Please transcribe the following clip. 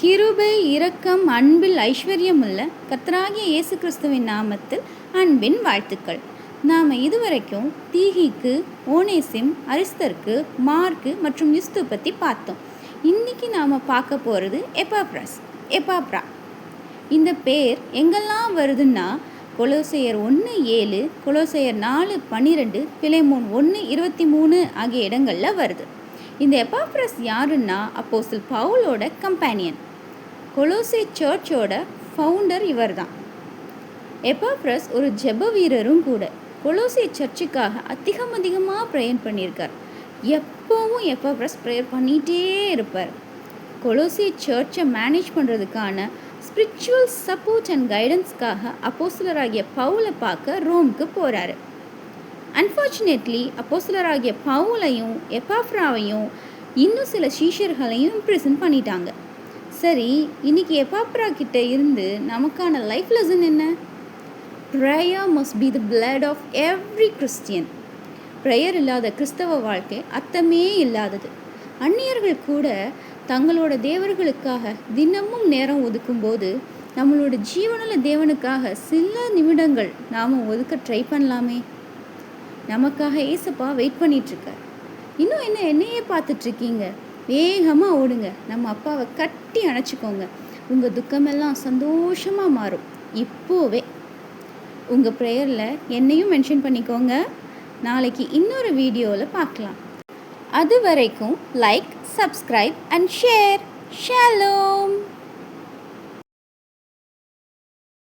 கிருபை இரக்கம் அன்பில் ஐஸ்வர்யமுள்ள கத்ராகிய இயேசு கிறிஸ்துவின் நாமத்தில் அன்பின் வாழ்த்துக்கள். நாம் இதுவரைக்கும் தீகிக்கு ஓனேசிம் அரிஸ்தருக்கு மார்க்கு மற்றும் யுஸ்து பற்றி பார்த்தோம். இன்னைக்கு நாம் பார்க்க போகிறது எப்பாப்ராஸ் எப்பாப்ரா. இந்த பேர் எங்கெல்லாம் வருதுன்னா கொலோசையர் ஒன்று ஏழு கொலோசையர் நாலு பன்னிரெண்டு பிலைமோன் ஒன்று இருபத்தி மூணு ஆகிய இடங்களில் வருது. இந்த எப்பாப்ரஸ் யாருன்னா அப்போசில் பவுலோட கம்பேனியன். கொலோசே சர்ச்சோட ஃபவுண்டர் இவர் தான் எப்பாப்ரஸ் ஒரு ஜெப வீரரும் கூட கொலோசே சர்ச்சுக்காக அதிகம் அதிகமாக ப்ரேயர் பண்ணியிருக்கார். எப்போவும் எப்பாப்ரஸ் ப்ரேயர் பண்ணிகிட்டே இருப்பார். கொலோசே சர்ச்சை மேனேஜ் பண்ணுறதுக்கான ஸ்பிரிச்சுவல் சப்போர்ட் அண்ட் கைடன்ஸ்க்காக அப்போசிலராகிய பவுலை பார்க்க ரோம்க்கு போகிறாரு அன்ஃபார்ச்சுனேட்லி அப்போசிலராகிய பவுலையும் எபாஃப்ராவையும் இன்னும் சில சீஷர்களையும் இம்ப்ரெசன்ட் பண்ணிட்டாங்க. சரி இன்னைக்கு எப்பாப்ரா கிட்ட இருந்து நமக்கான லைஃப் லெசன் என்ன? Prayer must be the blood of every Christian prayer இல்லாத கிறிஸ்தவ வாழ்க்கை அர்த்தமே இல்லாதது. அந்நியர்கள் கூட தங்களோட தேவர்களுக்காக தினமும் நேரம் ஒதுக்கும்போது நம்மளோட ஜீவனில் தேவனுக்காக சில நிமிடங்கள் நாம் ஒதுக்க ட்ரை பண்ணலாமே. நமக்காக ஏசப்பா வெயிட் பண்ணிகிட்ருக்கார் இன்னும் என்ன என்னையே பார்த்துட்ருக்கீங்க வேகமாக ஓடுங்க. நம்ம அப்பாவை கட்டி அணைச்சிக்கோங்க. உங்கள் துக்கமெல்லாம் சந்தோஷமாக மாறும். இப்போவே. உங்கள் ப்ரேயரில் என்னையும் மென்ஷன் பண்ணிக்கோங்க. நாளைக்கு இன்னொரு வீடியோவில் பார்க்கலாம். அது வரைக்கும் like subscribe and share shallow